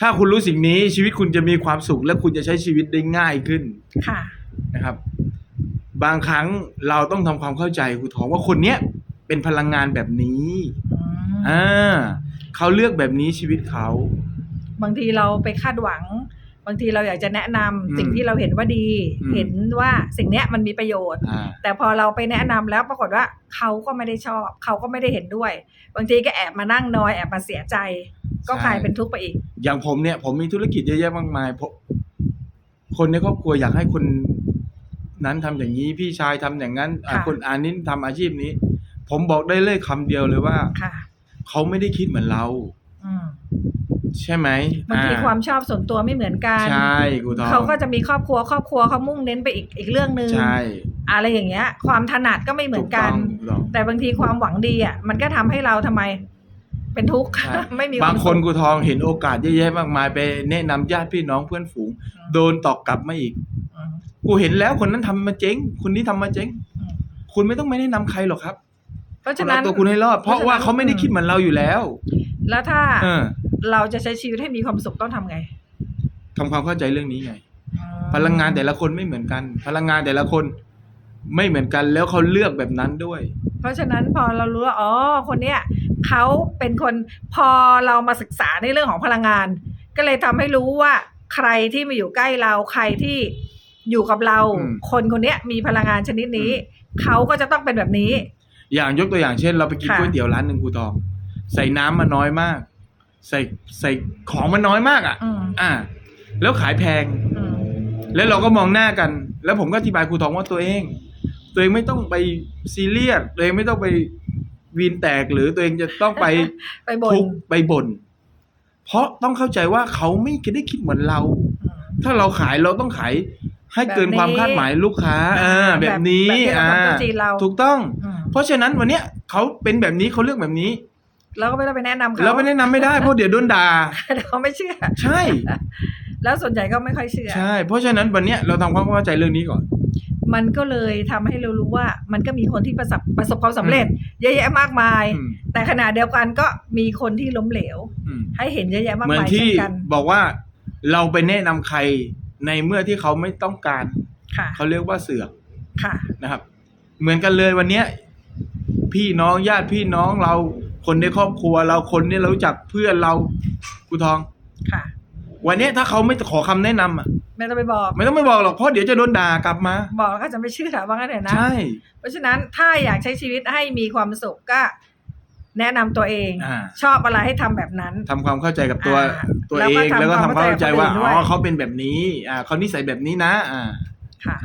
ถ้าคุณรู้สิ่งนี้ชีวิตคุณจะมีความสุข และคุณจะใช้ชีวิตได้ง่ายขึ้นค่ะ นะครับ บางครั้งเราต้องทำความเข้าใจครูทองว่าคนเนี้ยเป็นพลังงานแบบนี้อืมอ่าเขาเลือกแบบนี้ชีวิตเขา บางทีเราไปคาดหวัง บางทีเราอยากจะแนะนำอืมสิ่งที่เราเห็นว่าดี อืม เห็นว่าสิ่งเนี้ยมันมีประโยชน์ อ่า แต่พอเราไปแนะนำแล้วปรากฏว่าเขาก็ไม่ได้ชอบ เขาก็ไม่ได้เห็นด้วย บางทีก็แอบมานั่งนอยแอบมาเสียใจ ก็กลายเป็นทุกข์ไปอีก อย่างผมเนี่ย ผมมีธุรกิจเยอะแยะมากมายผมคนในครอบครัวอยากให้คนนั้นทำอย่างนี้พี่ชายทำอย่างนั้นอะค่ะคนอานินทำอาชีพนี้ ผมบอกได้เลยคำเดียวเลยว่าค่ะเขาไม่ได้คิดเหมือนเราอืมใช่ไหมบางทีอ่ความชอบส่วนตัวไม่เหมือนกันใช่ครูทองเขาก็จะมีครอบครัว ครอบครัวเขามุ่งเน้นไปอีกอีกเรื่องหนึ่งใช่อะไรอย่างเงี้ย ความถนัดก็ไม่เหมือนกันถูต้องถูกต้องแต่บางทีความหวังดีอะมันก็ทำให้เราทำไม เป็นทุกข์ใช่ไม่มีวบางมคนสุขกูทองเห็นโอกาสเยอะแยะมากมายไปแนะนำญาติพี่น้องเพื่อนฝูง โดนตอกกลับมาอีกอืมกูเห็นแล้วคนนั้นทำมาเจ๊งคนนี้ทำมาเจ๊งอืมคุณไม่ต้องไม่แนะนำใครหรอกครับ เพราะคุฉะณนั้เอานตัวคุณให้รอด เพราะว่าเขาไม่ได้คิดเหมือนเราอยู่แล้ว แล้วถ้าเออเราจะใช้ชีวิตให้มีความสุขต้องทำไงทำความเข้าใจเรื่องนี้ไงอืมพลังงานแต่ละคนไม่เหมือนกัน พลังงานแต่ละคนไม่เหมือนกันแล้วเขาเลือกแบบนั้นด้วย เพราะฉะนั้นพอเรารู้ว่าอ๋อคนเนี้ย เขาเป็นคนพอเรามาศึกษาในเรื่องของพลังงาน ก็เลยทำให้รู้ว่าใครที่มาอยู่ใกล้เราใครที่อยู่กับเราอืมคนคนเนี้ยมีพลังงานชนิดนี้ เขาก็จะต้องเป็นแบบนี้ อย่างยกตัวอย่างเช่น เราไปกินค่ะก๋วยเตี๋ยวร้านหนึ่งครูทอง ใส่น้ำมาน้อยมาก ใส่ใส่ของมันน้อยมากอะอืมอ่า แล้วขายแพงอืมแล้วเราก็มองหน้ากัน แล้วผมก็อธิบายครูทองว่าตัวเอง ตัวเองไม่ต้องไปซีเรียสตัวเองไม่ต้องไป วีนแตกหรือตัวเองจะต้องไปไปบ่นทุกข์ไปบ่นเพราะต้องเข้าใจว่าเขาไม่ได้คิดเหมือนเราอืมถ้าเราขายเราต้องขายให้เกินแบบนี้ความคาดหมายลูกค้าอ่าแบบนี้แบบที่เราอ่าทำตัวจีนเราถูกต้องอืมเพราะฉะนั้นวันเนี้ยเขาเป็นแบบนี้เขาเลือกแบบนี้เราก็ไม่ต้องไปแนะนำเขาเราไม่แนะนำไม่ได้เพราะเดี๋ยวโดนด่าเขาไม่เชื่อ ใช่ แล้วส่วนใหญ่ก็ไม่ค่อยเชื่อ ใช่ เพราะฉะนั้นวันเนี้ยเราทำความเข้าใจเรื่องนี้ก่อน มันก็เลยทำให้เรารู้ว่า มันก็มีคนที่ประสบประสบความสำเร็จ เยอะแยะมากมายอืมแต่ขณะเดียวกันก็มีคนที่ล้มเหลวอืมให้เห็นเยอะแยะมากเหมือนมายที่เช่นกันบอกว่าเราไปแนะนำใครในเมื่อที่เขาไม่ต้องการค่ะเขาเรียกว่าเสือกค่ะนะครับ เหมือนกันเลยวันเนี้ย พี่น้องญาติพี่น้องเราคนในครอบครัวเราคนที่เรารู้จักเพื่อนเราครูทองค่ะ วันเนี้ยถ้าเขาไม่ขอคำแนะนำอะไม่ต้องไปบอก ไม่ต้องไปบอกหรอกเพราะเดี๋ยวจะโดนด่ากลับมา บอกแล้วก็จะไม่เชื่อว่างั้นเถอะนะ ใช่เพราะฉะนั้นถ้าอยากใช้ชีวิตให้มีความสุขก็ แนะนำตัวเอง อ่าชอบอะไรให้ทำแบบนั้น ทำความเข้าใจกับตัวอ่าตัวแล้วเอก็งทำแล้วก็ทำความเข้าใจว่าความเข้าใจกับคนอื่นด้วย อ๋อเขาเป็นแบบนี้ อ่าเขานิสัยแบบนี้นะ อ่า ค่ะ